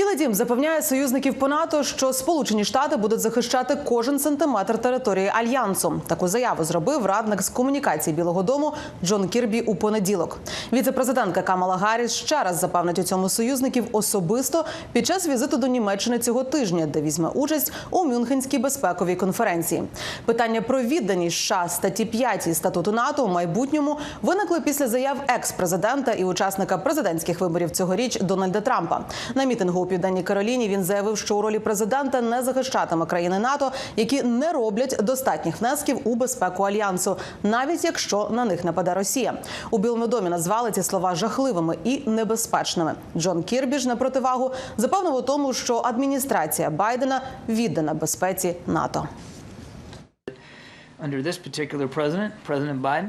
Білий дім запевняє союзників по НАТО, що Сполучені Штати будуть захищати кожен сантиметр території альянсу. Таку заяву зробив радник з комунікації Білого Дому Джон Кірбі у понеділок. Віце-президентка Камала Гарріс ще раз запевнить у цьому союзників особисто під час візиту до Німеччини цього тижня, де візьме участь у Мюнхенській безпековій конференції. Питання про відданість США статті 5 статуту НАТО у майбутньому виникли після заяв екс-президента і учасника президентських виборів цьогоріч Дональда Трампа. На мітингу південній Кароліні він заявив, що у ролі президента не захищатиме країни НАТО, які не роблять достатніх внесків у безпеку альянсу, навіть якщо на них нападе Росія. У Білому домі назвали ці слова жахливими і небезпечними. Джон Кірбі ж на противагу запевнив у тому, що адміністрація Байдена віддана безпеці НАТО.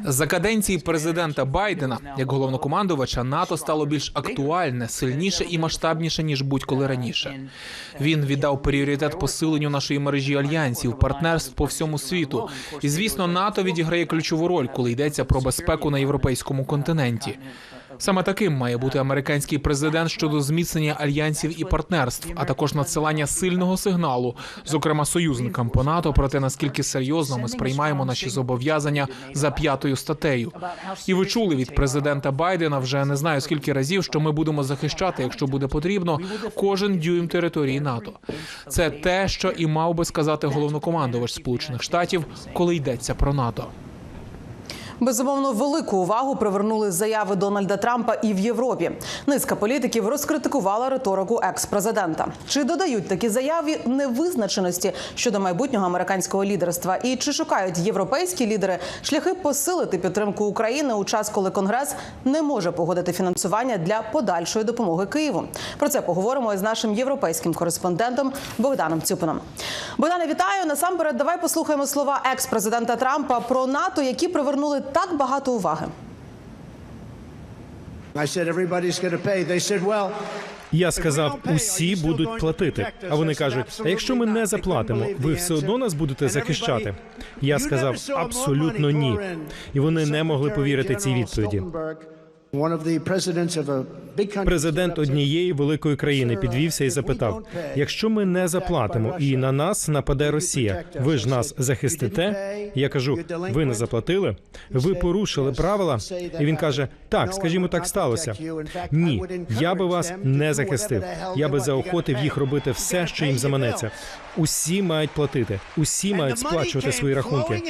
За каденції президента Байдена як головнокомандувача НАТО стало більш актуальне, сильніше і масштабніше ніж будь-коли раніше. Він віддав пріоритет посиленню нашої мережі альянсів, партнерств по всьому світу. І звісно, НАТО відіграє ключову роль, коли йдеться про безпеку на європейському континенті. Саме таким має бути американський президент щодо зміцнення альянсів і партнерств, а також надсилання сильного сигналу, зокрема союзникам по НАТО, про те наскільки серйозно ми сприймаємо наші зобов'язання за п'ятою статтею. І ви чули від президента Байдена вже не знаю скільки разів, що ми будемо захищати, якщо буде потрібно, кожен дюйм території НАТО. Це те, що і мав би сказати головнокомандувач Сполучених Штатів, коли йдеться про НАТО. Безумовно, велику увагу привернули заяви Дональда Трампа і в Європі. Низка політиків розкритикувала риторику екс-президента. Чи додають такі заяви невизначеності щодо майбутнього американського лідерства? І чи шукають європейські лідери шляхи посилити підтримку України у час, коли Конгрес не може погодити фінансування для подальшої допомоги Києву? Про це поговоримо із нашим європейським кореспондентом Богданом Цюпином. Богдане, вітаю. Насамперед, давай послухаємо слова екс-президента Трампа про НАТО, які привернули так багато уваги. I said everybody's going to pay. They said, well, Я сказав, усі будуть платити. А вони кажуть: а якщо ми не заплатимо, ви все одно нас будете захищати. Я сказав абсолютно ні. І вони не могли повірити цій відповіді. Президент однієї великої країни підвівся і запитав: якщо ми не заплатимо і на нас нападе Росія, ви ж нас захистите? Я кажу, ви не заплатили, ви порушили правила. І він каже: Так, скажімо, так сталося. Ні, я би вас не захистив. Я би заохотив їх робити все, що їм заманеться. Усі мають платити, усі мають сплачувати свої рахунки.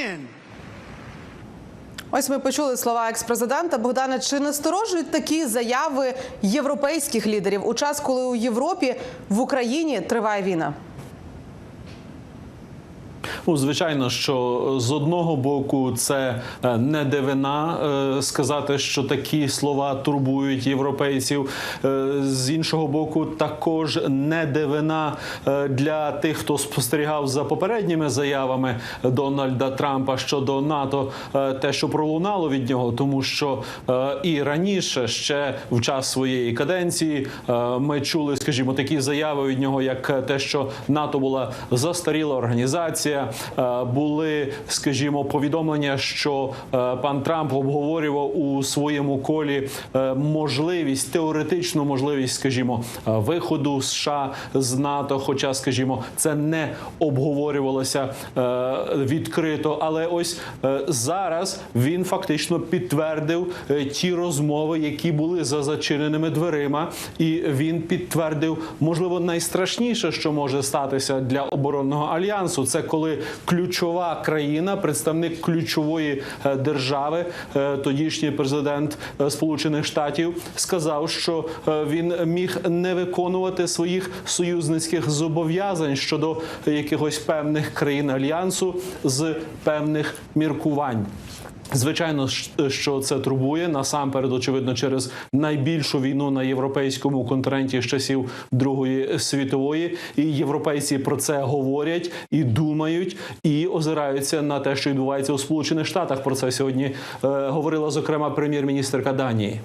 Ось ми почули слова екс-президента Богдана. Чи насторожують такі заяви європейських лідерів у час, коли у Європі в Україні триває війна? Ну, звичайно, що з одного боку це е, не дивина е, сказати, що такі слова турбують європейців. Е, З іншого боку, також не дивина е, для тих, хто спостерігав за попередніми заявами Дональда Трампа щодо НАТО, е, те, що пролунало від нього, тому що е, і раніше, ще в час своєї каденції, е, ми чули, скажімо, такі заяви від нього, як те, що НАТО була застаріла організація. Е, Були, скажімо, повідомлення, що е, пан Трамп обговорював у своєму колі е, можливість, теоретичну можливість, скажімо, виходу США з НАТО. Хоча, скажімо, це не обговорювалося відкрито. Але ось зараз він фактично підтвердив ті розмови, які були за зачиненими дверима, і він підтвердив, можливо, найстрашніше, що може статися для оборонного альянсу, це коли ключова країна, представник ключової е, держави, е, тодішній президент е, Сполучених Штатів, сказав, що він міг не виконувати своїх союзницьких зобов'язань щодо якихось певних країн альянсу з певних міркувань. Звичайно, що це турбує насамперед, очевидно, через найбільшу війну на європейському континенті з часів Другої світової, і європейці про це говорять і думають, і озираються на те, що відбувається у Сполучених Штатах. Про це сьогодні е, говорила зокрема прем'єр-міністрка Данії.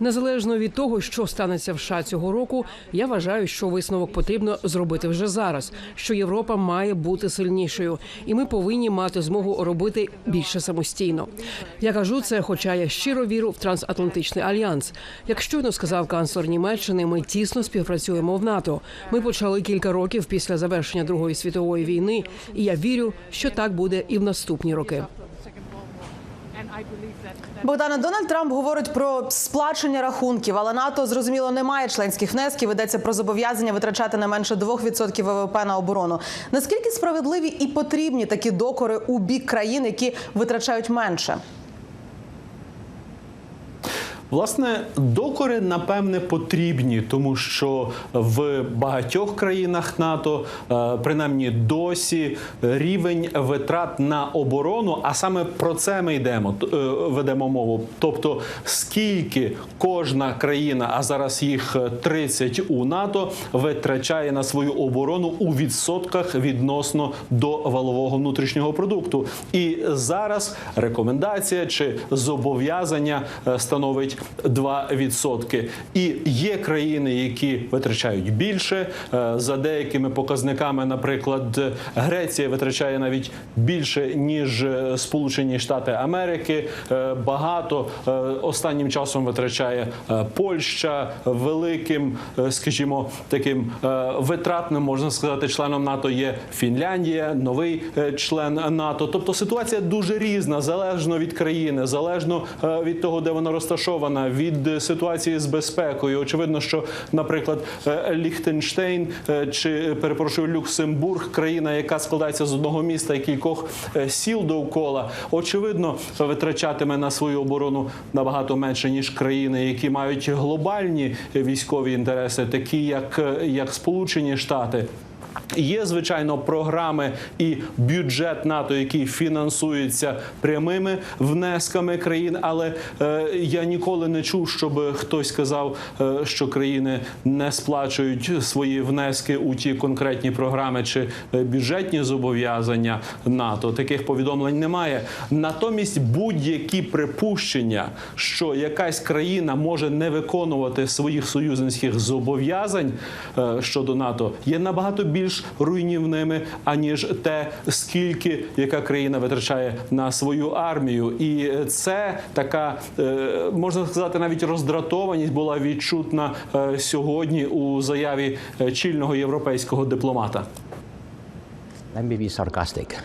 Незалежно від того, що станеться в США цього року, я вважаю, що висновок потрібно зробити вже зараз. Що Європа має бути сильнішою, і ми повинні мати змогу робити більше самостійно. Я кажу це, хоча я щиро віру в трансатлантичний альянс. Як щойно сказав канцлер Німеччини, ми тісно співпрацюємо в НАТО. Ми почали кілька років після завершення Другої світової війни, і я вірю, що так буде і в наступні роки. Богдане Дональд Трамп говорить про сплачення рахунків, але НАТО зрозуміло не має членських внесків. Йдеться про зобов'язання витрачати не менше 2% ВВП на оборону. Наскільки справедливі і потрібні такі докори у бік країн, які витрачають менше? Власне, докори напевне потрібні, тому що в багатьох країнах НАТО, е, принаймні досі, рівень витрат на оборону, а саме про це ми йдемо, е, ведемо мову. Тобто, скільки кожна країна, а зараз їх 30 у НАТО, витрачає на свою оборону у відсотках відносно до валового внутрішнього продукту. І зараз рекомендація чи зобов'язання е, становить 2%. І є країни, які витрачають більше. Е, За деякими показниками, наприклад, Греція витрачає навіть більше ніж е, Сполучені Штати Америки. Е, Багато останнім часом витрачає Польща великим, скажімо, таким витратним, можна сказати, членом НАТО є Фінляндія, новий член НАТО. Тобто ситуація дуже різна, залежно від країни, залежно від того, де вона розташована, від е, ситуації з безпекою. Очевидно, що, наприклад, е, Ліхтенштейн е, чи перепрошую Люксембург, країна, яка складається з одного міста і кількох сіл довкола, очевидно, витрачатиме на свою оборону набагато менше ніж країни, які мають глобальні військові інтереси, такі як, як Сполучені Штати. Є звичайно програми і бюджет НАТО, який фінансується прямими внесками країн. Але е, я ніколи не чув, щоб хтось сказав, е, що країни не сплачують свої внески у ті конкретні програми чи е, бюджетні зобов'язання НАТО. Таких повідомлень немає. Натомість будь-які припущення, що якась країна може не виконувати своїх союзницьких зобов'язань е, щодо НАТО, є набагато більш руйнівними, аніж те, скільки яка країна витрачає на свою армію. І це така е, можна сказати, навіть роздратованість була відчутна е, сьогодні у заяві е, чільного європейського дипломата. Let me be sarcastic.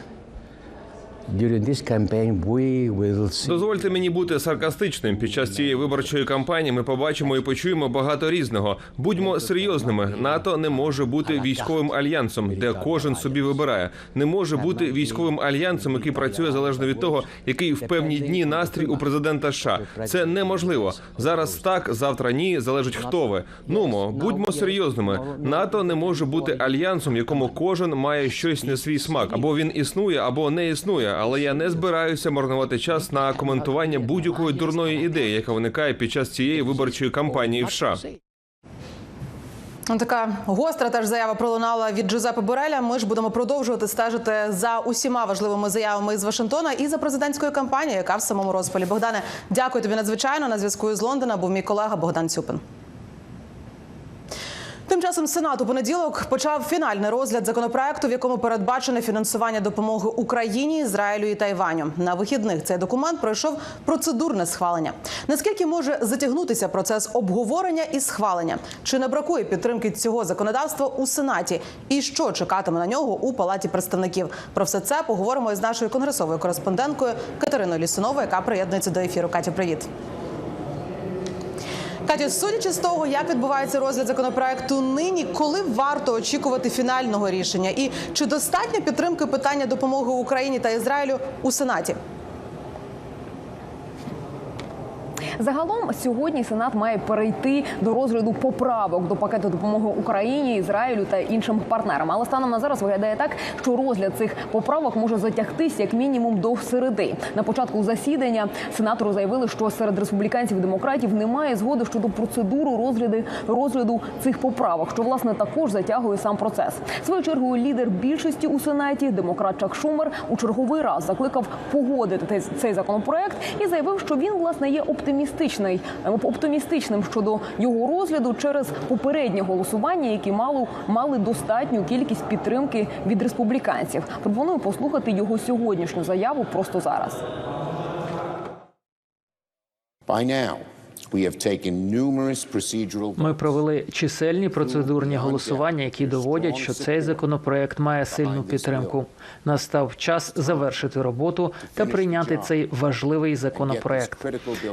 Дозвольте мені бути саркастичним. Під час цієї виборчої кампанії ми побачимо і почуємо багато різного. Будьмо серйозними. НАТО не може бути військовим альянсом, де кожен собі вибирає. Не може бути військовим альянсом, який працює залежно від того, який в певні дні настрій у президента США. Це неможливо. Зараз так, завтра ні. Залежить хто ви. Нумо, будьмо серйозними. НАТО не може бути альянсом, якому кожен має щось на свій смак. Або він існує, або не існує. Але я не збираюся марнувати час на коментування будь-якої дурної ідеї, яка виникає під час цієї виборчої кампанії в США. Ну, Така гостра теж заява пролунала від Джузепе Бореля. Ми ж будемо продовжувати стежити за усіма важливими заявами із Вашингтона і за президентською кампанією, яка в самому розпалі. Богдане, дякую тобі надзвичайно. На зв'язку із Лондона був мій колега Богдан Цюпин. Тим часом Сенат у понеділок почав фінальний розгляд законопроекту, в якому передбачене фінансування допомоги Україні, Ізраїлю і Тайваню. На вихідних цей документ пройшов процедурне схвалення. Наскільки може затягнутися процес обговорення і схвалення? Чи не бракує підтримки цього законодавства у Сенаті? І що чекатиме на нього у Палаті представників? Про все це поговоримо із нашою конгресовою кореспонденткою Катериною Лісуновою, яка приєднується до ефіру. Катя, привіт. Катю, судячи з того, як відбувається розгляд законопроекту нині, коли варто очікувати фінального рішення, і чи достатньо підтримки питання допомоги Україні та Ізраїлю у Сенаті? Загалом сьогодні Сенат має перейти до розгляду поправок до пакету допомоги Україні, Ізраїлю та іншим партнерам. Але станом на зараз виглядає так, що розгляд цих поправок може затягтись як мінімум до середи. На початку засідання сенатори заявили, що серед республіканців і демократів немає згоди щодо процедури розгляду розгляду цих поправок, що власне також затягує сам процес. Своєю чергою лідер більшості у сенаті, демократ Чак Шумер, у черговий раз закликав погодити цей- законопроект і заявив, що він власне є оптимістичний е, оптимістичним щодо його розгляду через попереднє голосування, які мало мали достатню кількість підтримки від республіканців. Пропоную послухати його сьогоднішню заяву просто зараз. By now, Ми провели чисельні процедурні голосування, які доводять, що цей законопроект має сильну підтримку. Настав час завершити роботу та прийняти цей важливий законопроект.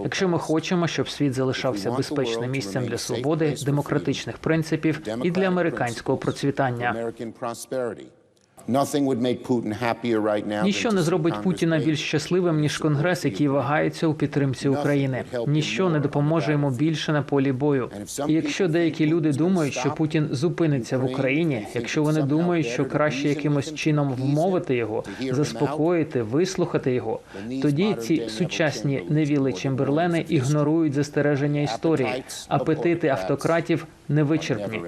Якщо ми хочемо, щоб світ залишався безпечним місцем для свободи, демократичних принципів і для американського процвітання. Ніщо не зробить Путіна більш щасливим ніж конгрес, який вагається у підтримці України. Ніщо не допоможе йому більше на полі бою. І якщо деякі люди думають, що Путін зупиниться в Україні, якщо вони думають, що краще якимось чином вмовити його, заспокоїти, вислухати його, тоді ці сучасні невіли Чемберлени ігнорують застереження історії. Апетити автократів невичерпні.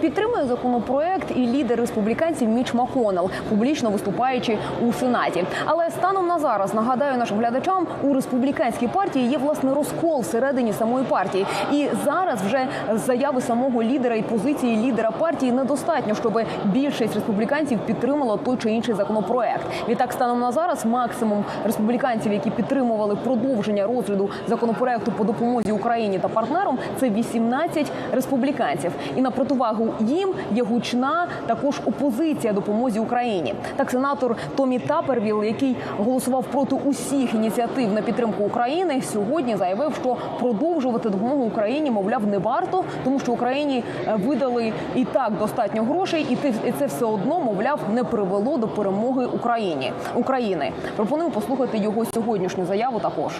Підтримує законопроект і лідер республіканців Міч Маконел, публічно виступаючи у сенаті. Але станом на зараз нагадаю нашим глядачам, у республіканській партії є власне розкол всередині самої партії. І зараз вже заяви самого лідера і позиції лідера партії недостатньо, щоб більшість республіканців підтримала той чи інший законопроект. Відтак, станом на зараз максимум республіканців, які підтримували продовження розгляду законопроекту по допомозі Україні та партнерам, це 18 республіканців. І на противагу їм є гучна також опозиція допомозі Україні. Так, сенатор Томі Тапервіл, який голосував проти усіх ініціатив на підтримку України, сьогодні заявив, що продовжувати допомогу Україні, мовляв, не варто, тому що Україні е, видали і так достатньо грошей, і це все одно, мовляв, не привело до перемоги Україні України. Пропоную послухати його сьогоднішню заяву також.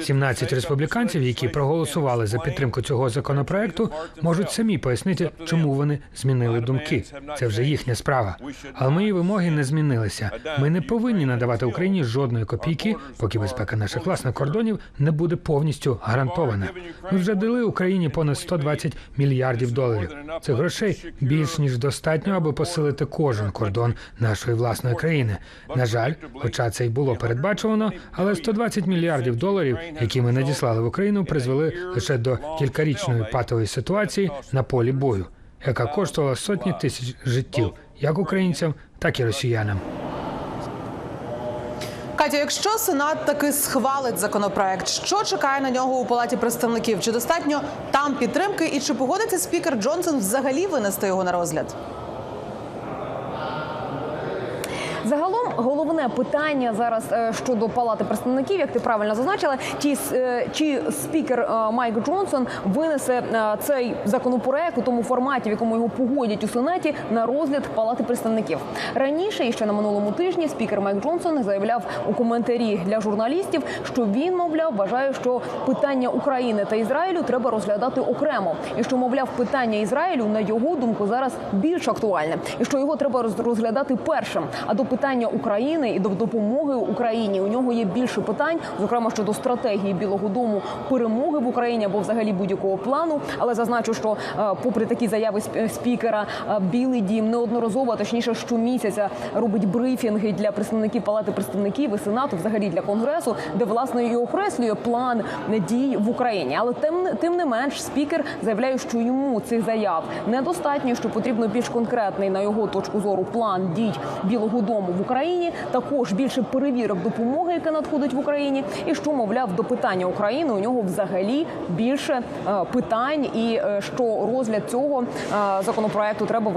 17 республіканців, які проголосували за підтримку цього законопроекту, можуть самі пояснити, чому вони змінили думки. Це вже їхня справа. Але мої вимоги не змінилися. Ми не повинні надавати Україні жодної копійки, поки безпека наших власних кордонів не буде повністю гарантована. Ми вже дали Україні понад 120 мільярдів доларів. Цих грошей більш ніж достатньо, аби посилити кожен кордон нашої власної країни. На жаль, хоча це й було передбачувано, але 120 мільярдів доларів, які ми надіслали в Україну, призвели лише до кількарічної патової ситуації на полі бою, яка коштувала сотні тисяч життів, як українцям, так і росіянам. Катя, якщо Сенат таки схвалить законопроект, що чекає на нього у палаті представників? Чи достатньо там підтримки, і чи погодиться спікер Джонсон взагалі винести його на розгляд? Загалом головне питання зараз е, щодо палати представників, як ти правильно зазначила, чи, е, чи спікер е, Майк Джонсон винесе цей законопроект у тому форматі, в якому його погодять у сенаті, на розгляд палати представників. Раніше, і ще на минулому тижні, спікер Майк Джонсон заявляв у коментарі для журналістів, що він, мовляв, вважає, що питання України та Ізраїлю треба розглядати окремо, і що, мовляв, питання Ізраїлю на його думку зараз більш актуальне, і що його треба роз- розглядати першим. А до питання України і до допомоги Україні у нього є більше питань, зокрема щодо стратегії Білого Дому перемоги в Україні або взагалі будь-якого плану. Але зазначу, що е, попри такі заяви спікера, е, Білий Дім неодноразово, а точніше, щомісяця робить брифінги для представників палати представників і сенату, взагалі для конгресу, де власне і окреслює план дій в Україні. Але тим тим не менш, спікер заявляє, що йому цих заяв недостатньо, що потрібно більш конкретний на його точку зору план дій Білого Дому в Україні. Також більше перевірок допомоги, яка надходить в Україні, і що мовляв до питання України у нього взагалі більше е, питань, і е, що розгляд цього е, законопроекту треба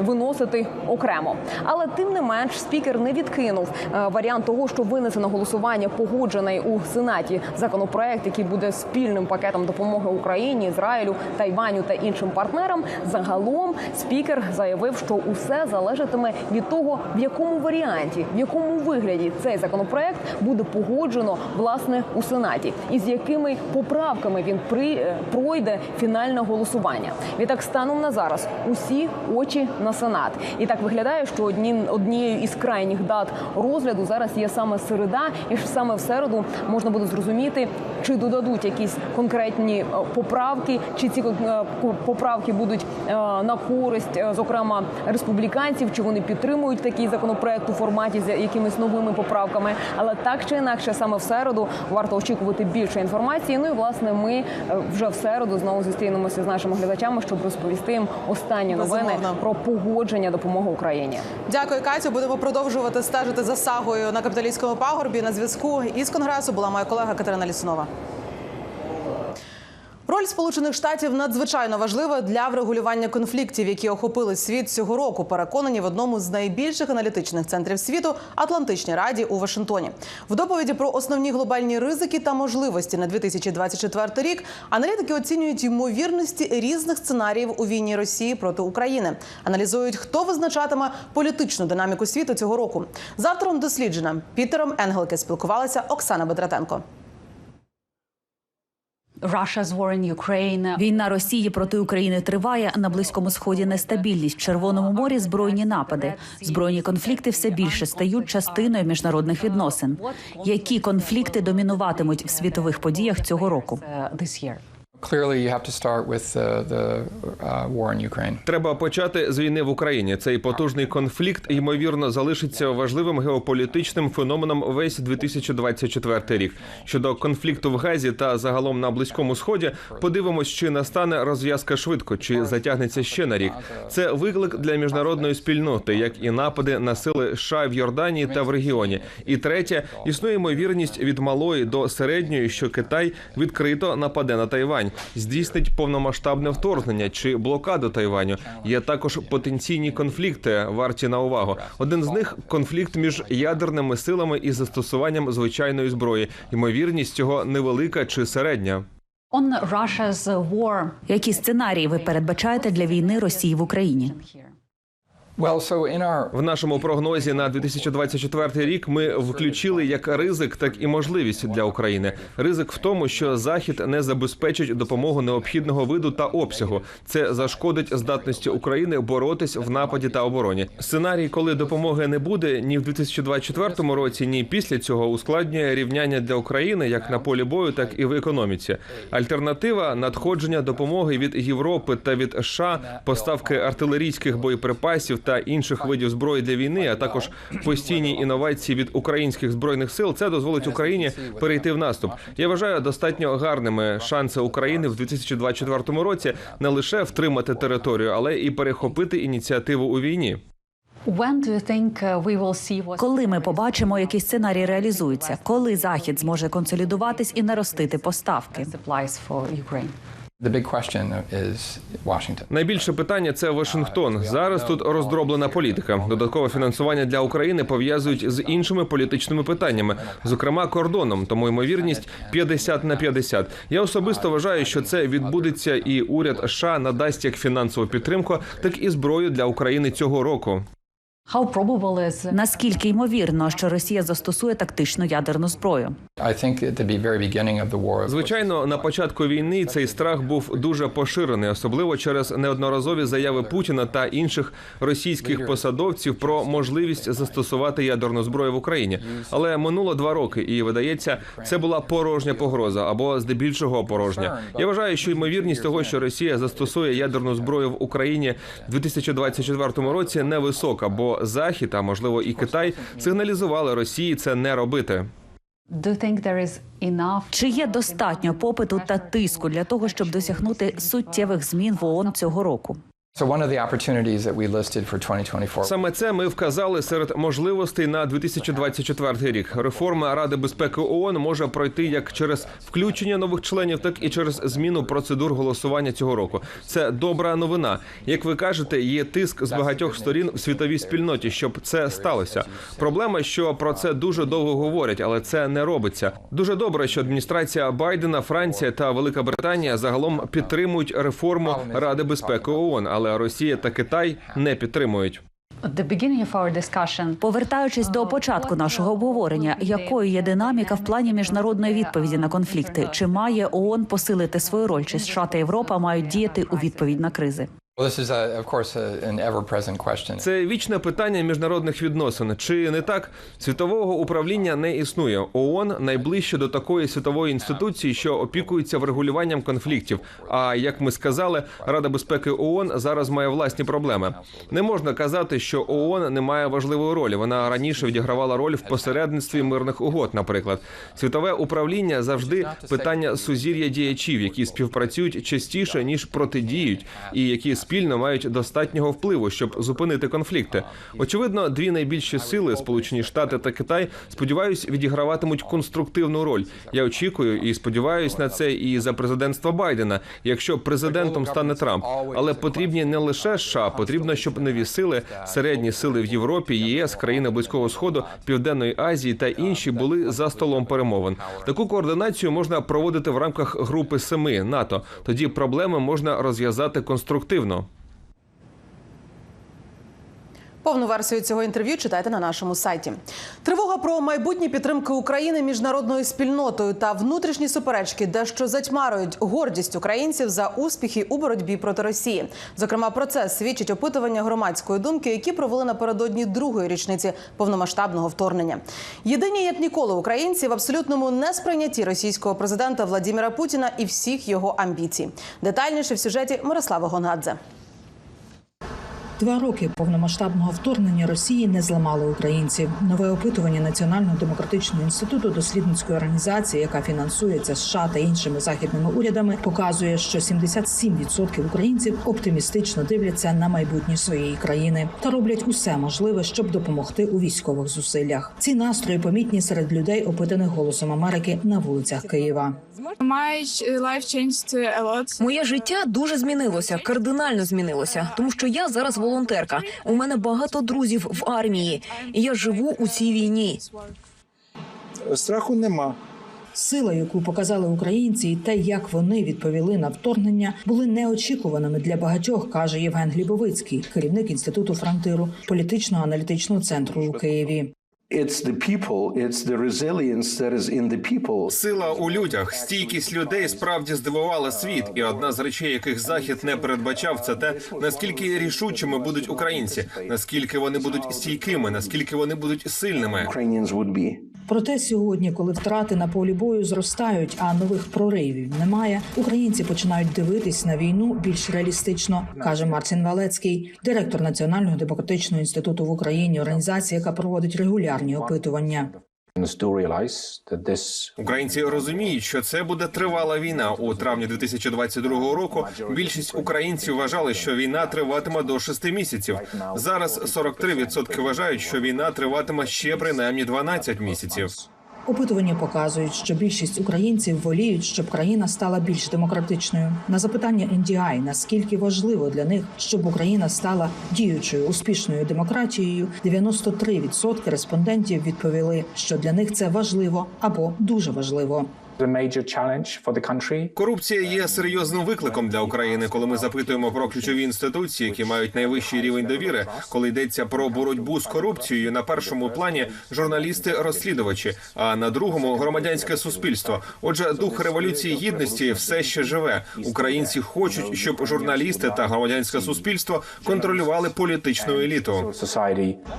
виносити окремо. Але тим не менш спікер не відкинув варіант того, що винесе на голосування погоджений у сенаті законопроект, який буде спільним пакетом допомоги Україні, Ізраїлю, Тайваню та іншим партнерам. Загалом спікер заявив, що усе залежатиме від того, в якому варіанті, в якому вигляді цей законопроект буде погоджено власне у сенаті, і з якими поправками він при е, пройде фінальне голосування. Відтак, станом на зараз усі очі на сенат, і так виглядає, що одні однією із крайніх дат розгляду зараз є саме середа, і саме в середу можна буде зрозуміти, чи додадуть якісь конкретні е, поправки, чи ці е, поправки будуть на користь, зокрема республіканців, чи вони підтримують такий законопроект у форматі з якимись новими поправками. Але так чи інакше, саме в середу варто очікувати більше інформації. Ну і власне ми е, вже в середу знову зустрінемося з нашими глядачами, щоб розповісти їм останні новини Безумовно. про погодження допомоги Україні. Дякую, Катю. Будемо продовжувати стежити за сагою на капіталістському пагорбі. На зв'язку із конгресу була моя колега Катерина Лісунова. Роль Сполучених Штатів надзвичайно важлива для врегулювання конфліктів, які охопили світ цього року. Переконані в одному з найбільших аналітичних центрів світу Атлантичній раді у Вашингтоні. В доповіді про основні глобальні ризики та можливості на 2024 рік аналітики оцінюють ймовірності різних сценаріїв у війні Росії проти України. Аналізують, хто визначатиме політичну динаміку світу цього року. З автором дослідження Пітером Енгелке спілкувалася Оксана Бедратенко. Війна Росії проти України триває. На близькому сході нестабільність в Червоному морі збройні напади. Збройні конфлікти все більше стають частиною міжнародних відносин. Які конфлікти домінуватимуть в світових подіях цього року? Uh. Треба почати з війни в Україні. Цей потужний конфлікт ймовірно залишиться важливим геополітичним феноменом весь 2024 рік. Щодо конфлікту в Газі та загалом на близькому сході, подивимось, чи настане розв'язка швидко, чи затягнеться ще на рік. Це виклик для міжнародної спільноти, як і напади на сили США в Йорданії та в регіоні. І третє, існує ймовірність від малої до середньої, що Китай відкрито нападе на Тайвань, здійснить повномасштабне вторгнення чи блокаду Тайваню. Є також потенційні конфлікти, варті на увагу. Один з них конфлікт між ядерними силами і застосуванням звичайної зброї. Ймовірність цього невелика чи середня. Які сценарії ви передбачаєте для війни Росії в Україні? В нашому прогнозі на 2024 рік ми включили як ризик, так і можливість для України. Ризик в тому, що Захід не забезпечить допомогу необхідного виду та обсягу. Це зашкодить здатності України боротись в нападі та обороні. Сценарій, коли допомоги не буде ні в 2024 році, ні після цього ускладнює рівняння для України як на полі бою, так і в економіці. Альтернатива надходження допомоги від Європи та від США, поставки артилерійських боєприпасів та інших видів зброї для війни, а також постійні інновації від українських збройних сил. Це дозволить Україні перейти в наступ. Я вважаю достатньо гарними шанси України в 2024 році не лише втримати територію, але і перехопити ініціативу у війні. Коли ми побачимо, який сценарій реалізується, коли захід зможе консолідуватись і наростити поставки? Найбільше питання це Вашингтон. Зараз тут роздроблена політика. Додаткове фінансування для України пов'язують з іншими політичними питаннями, зокрема кордоном. Тому ймовірність 50 на 50. Я особисто вважаю, що це відбудеться, і уряд США надасть як фінансову підтримку, так і зброю для України цього року. Наскільки ймовірно, що Росія застосує тактичну ядерну зброю? Звичайно, на початку війни цей страх був дуже поширений, особливо через неодноразові заяви Путіна та інших російських посадовців про можливість застосувати ядерну зброю в Україні. Але минуло два роки, і видається, це була порожня погроза або здебільшого порожня. Я вважаю, що ймовірність того, що Росія застосує ядерну зброю в Україні в 2024 році, невисока, бо Захід, а можливо і Китай, сигналізували Росії це не робити. Чи є достатньо попиту та тиску для того, щоб досягнути суттєвих змін в ООН цього року? So one of the opportunities that we listed for 2024 Саме це ми вказали серед можливостей на 2024 рік. Реформа Ради безпеки ООН може пройти як через включення нових членів, так і через зміну процедур голосування цього року. Це добра новина. Як ви кажете, є тиск з багатьох сторін в світовій спільноті, щоб це сталося. Проблема, що про це дуже довго говорять, але це не робиться. Дуже добре, що адміністрація Байдена, Франція та Велика Британія загалом підтримують реформу Ради безпеки ООН, але Росія та Китай не підтримують. Повертаючись до початку нашого обговорення, якою є динаміка в плані міжнародної відповіді на конфлікти? Чи має ООН посилити свою роль? Чи США та Європа мають діяти у відповідь на кризи? Ever-present question. Це вічне питання міжнародних відносин. Чи не так світового управління не існує? ООН найближче до такої світової інституції, що опікується врегулюванням конфліктів. А як ми сказали, Рада безпеки ООН зараз має власні проблеми. Не можна казати, що ООН не має важливої ролі. Вона раніше відігравала роль в посередництві мирних угод. Наприклад, світове управління завжди питання сузір'я діячів, які співпрацюють частіше ніж протидіють, і які спільно мають достатнього впливу, щоб зупинити конфлікти. Очевидно, дві найбільші сили Сполучені Штати та Китай, сподіваюсь, відіграватимуть конструктивну роль. Я очікую і сподіваюсь на це і за президентства Байдена, якщо президентом стане Трамп. Але потрібні не лише США, потрібно, щоб нові сили, середні сили в Європі, ЄС, країни Близького Сходу, Південної Азії та інші були за столом перемовин. Таку координацію можна проводити в рамках групи семи НАТО. Тоді проблеми можна розв'язати конструктивно. Повну версію цього інтерв'ю читайте на нашому сайті. Тривога про майбутнє підтримки України міжнародною спільнотою та внутрішні суперечки, дещо затьмарюють гордість українців за успіхи у боротьбі проти Росії. Зокрема, про це свідчить опитування громадської думки, які провели напередодні другої річниці повномасштабного вторгнення. Єдині як ніколи українці в абсолютному несприйнятті російського президента Владіміра Путіна і всіх його амбіцій. Детальніше в сюжеті Мирослава Гонгадзе. Два роки повномасштабного вторгнення Росії не зламали українців. Нове опитування Національного демократичного інституту дослідницької організації, яка фінансується США та іншими західними урядами, показує, що 77% українців оптимістично дивляться на майбутнє своєї країни та роблять усе можливе, щоб допомогти у військових зусиллях. Ці настрої помітні серед людей, опитаних голосом Америки на вулицях Києва. Моє життя дуже змінилося, кардинально змінилося, тому що я зараз волонтерка. У мене багато друзів в армії, і я живу у цій війні. Страху нема. Сила, яку показали українці, і те, як вони відповіли на вторгнення, були неочікуваними для багатьох, каже Євген Глібовицький, керівник інституту фронтиру політично-аналітичного центру у Києві. It's the people, it's the resilience that is in the people. Сила у людях, стійкість людей справді здивувала світ, і одна з речей, яких захід не передбачав, це те, наскільки рішучими будуть українці, наскільки вони будуть стійкими, наскільки вони будуть сильними. Ukrainians would be. Проте сьогодні, коли втрати на полі бою зростають, а нових проривів немає, українці починають дивитись на війну більш реалістично, каже Марцін Валецький, директор Національного демократичного інституту в Україні, організація, яка проводить регулярні опитування. Українці розуміють, що це буде тривала війна. У травні 2022 року більшість українців вважали, що війна триватиме до шести місяців. Зараз 43% вважають, що війна триватиме ще принаймні 12 місяців. Опитування показують, що більшість українців воліють, щоб країна стала більш демократичною. На запитання NDI, наскільки важливо для них, щоб Україна стала діючою успішною демократією, 93% респондентів відповіли, що для них це важливо або дуже важливо. Корупція є серйозним викликом для України, коли ми запитуємо про ключові інституції, які мають найвищий рівень довіри. Коли йдеться про боротьбу з корупцією, на першому плані журналісти-розслідувачі, а на другому громадянське суспільство. Отже, дух революції гідності все ще живе. Українці хочуть, щоб журналісти та громадянське суспільство контролювали політичну еліту.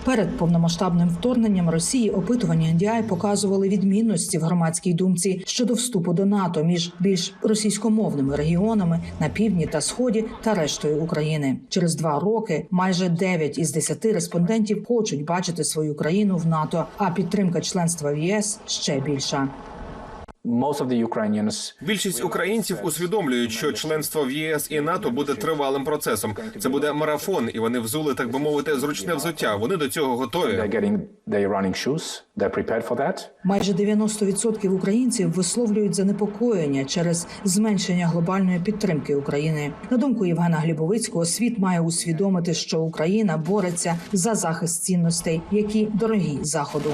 Перед повномасштабним вторгненням Росії опитування NDI показували відмінності в громадській думці щодо вступу до НАТО між більш російськомовними регіонами на півдні та сході та рештою України. Через два роки майже 9 із 10 респондентів хочуть бачити свою країну в НАТО, а підтримка членства в ЄС ще більша. Most of the Ukrainians Більшість українців усвідомлюють, що членство в ЄС і НАТО буде тривалим процесом. Це буде марафон, і вони взули, так би мовити, зручне взуття. Вони до цього готові. Майже 90% українців висловлюють занепокоєння через зменшення глобальної підтримки України. На думку Євгена Глібовицького, світ має усвідомити, що Україна бореться за захист цінностей, які дорогі заходу.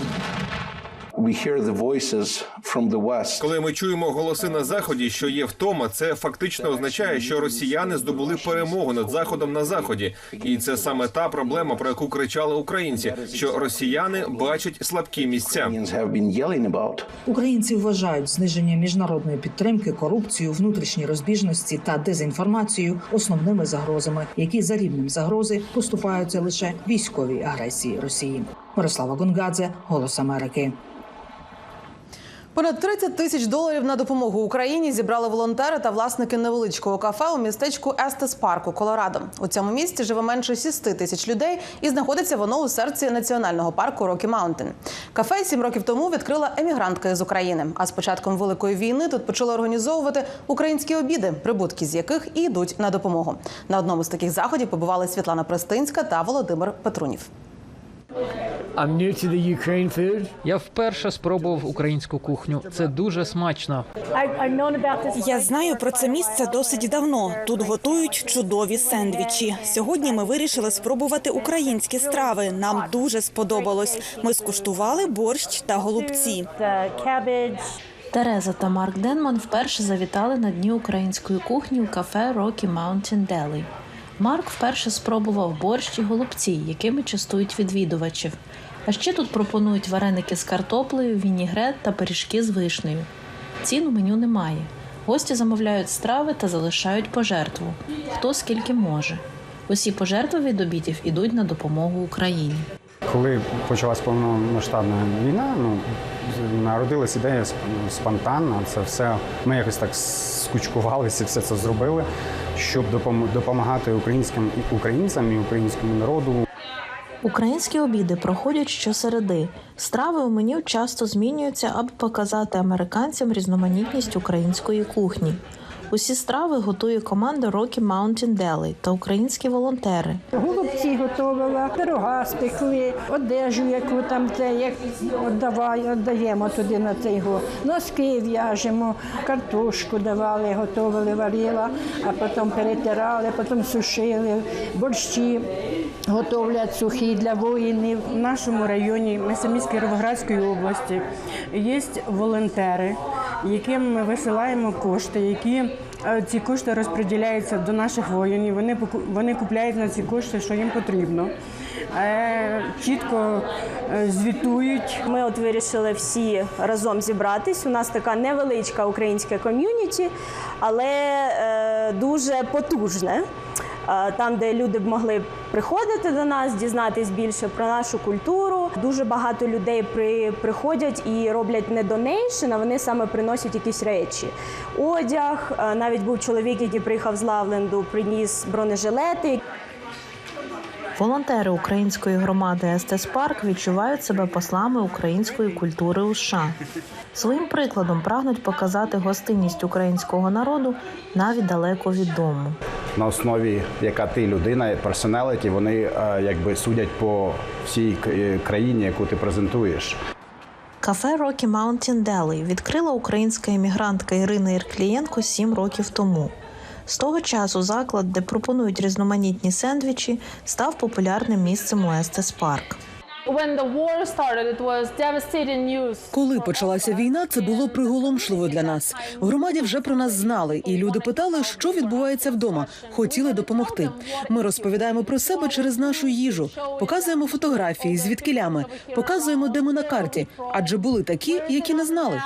Коли ми чуємо голоси на заході, що є втома, це фактично означає, що росіяни здобули перемогу над заходом на заході, і це саме та проблема, про яку кричали українці, що росіяни бачать слабкі місця. have been. Українці вважають зниження міжнародної підтримки, корупцію, внутрішні розбіжності та дезінформацію основними загрозами, які за рівнем загрози поступаються лише військовій агресії Росії. Мирослава Гонгадзе, Голос Америки. Понад 30 тисяч доларів на допомогу Україні зібрали волонтери та власники невеличкого кафе у містечку Естес Парку, Колорадо. У цьому місті живе менше 6 тисяч людей, і знаходиться воно у серці національного парку Рокі Маунтин. Кафе сім років тому відкрила емігрантка із України. А з початком великої війни тут почали організовувати українські обіди, прибутки з яких і йдуть на допомогу. На одному з таких заходів побували Світлана Пристинська та Володимир Петрунів. I'm new to the Ukraine food. Я вперше спробував українську кухню. Це дуже смачно. Я знаю про це місце досить давно. Тут готують чудові сендвічі. Сьогодні ми вирішили спробувати українські страви. Нам дуже сподобалось. Ми скуштували борщ та голубці. Тереза та Марк Денман вперше завітали на дні української кухні у кафе Rocky Mountain Deli. Марк вперше спробував борщ і голубці, якими частують відвідувачів. А ще тут пропонують вареники з картоплею, вінігрет та пиріжки з вишнею. Цін у меню немає. Гості замовляють страви та залишають пожертву. Хто скільки може. Усі пожертви від обідів ідуть на допомогу Україні. Коли почалась повномасштабна війна, ну народилась ідея сп- спонтанно. Це все ми якось так скучкувалися, все це зробили, щоб допомагати українським українцям і українському народу. Українські обіди проходять щосереди. Страви у меню часто змінюються, аби показати американцям різноманітність української кухні. Усі страви готує команда Rocky Mountain Deli та українські волонтери. Голубці готувала, пирога спекли, одежу, яку там це, як віддавай, віддаємо туди на цей го. Носки в'яжемо, картошку давали, готували, варила, а потім перетирали, потім сушили, борщі готовлять сухі для воїнів. В нашому районі, ми самі з Кіровоградської області, є волонтери, яким ми висилаємо кошти, які е, ці кошти розподіляються до наших воїнів. Вони вони купляють на ці кошти, що їм потрібно. Е, Чітко е, звітують. Ми от вирішили всі разом зібратись. У нас така невеличка українська ком'юніті, але дуже потужне. Е, Там, де люди б могли приходити до нас, дізнатись більше про нашу культуру. Дуже багато людей при, приходять і роблять не донейшн, а вони саме приносять якісь речі. Одяг. Е, Навіть був чоловік, який приїхав з Лавленду, приніс бронежилети. Волонтери української громади Естес Парк відчувають себе послами української культури у США. Своїм прикладом прагнуть показати гостинність українського народу навіть далеко від дому. на основі, яка ти людина, персоналіті, вони е, якби судять по всій е, країні, яку ти презентуєш. Кафе Rocky Mountain Deli відкрила українська емігрантка Ірина Ірклієнко сім років тому. З того часу заклад, де пропонують різноманітні сендвічі, став популярним місцем у Естес Парк. Коли почалася війна, це було приголомшливо для нас. В громаді вже про нас знали, і люди питали, що відбувається вдома. Хотіли допомогти. Ми розповідаємо про себе через нашу їжу, показуємо фотографії з відкилями, показуємо, де ми на карті, адже були такі, які не знали.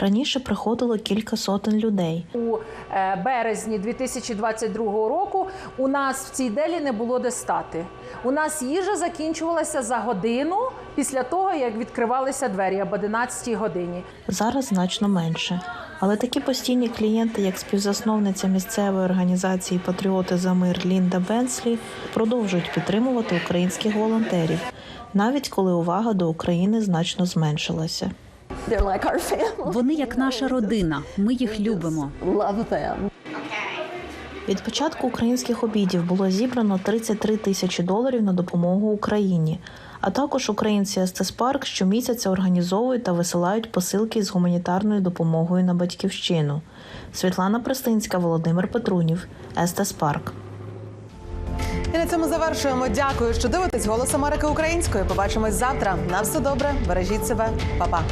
Раніше приходило кілька сотень людей. У е, березні 2022 року у нас в цій делі не було де стати. У нас їжа закінчувалася за годину після того, як відкривалися двері об 11 годині. Зараз значно менше. Але такі постійні клієнти, як співзасновниця місцевої організації Патріоти за мир Лінда Бенслі, продовжують підтримувати українських волонтерів, навіть коли увага до України значно зменшилася. Вони як наша родина. Ми їх любимо. Від початку українських обідів було зібрано 33 тисячі доларів на допомогу Україні. А також українці Естес Парк щомісяця організовують та висилають посилки з гуманітарною допомогою на батьківщину. Світлана Престинська, Володимир Петрунів, Естес Парк. І на цьому завершуємо. Дякую, що дивитесь Голос Америки українською. Побачимось завтра. На все добре. Бережіть себе, Па-па.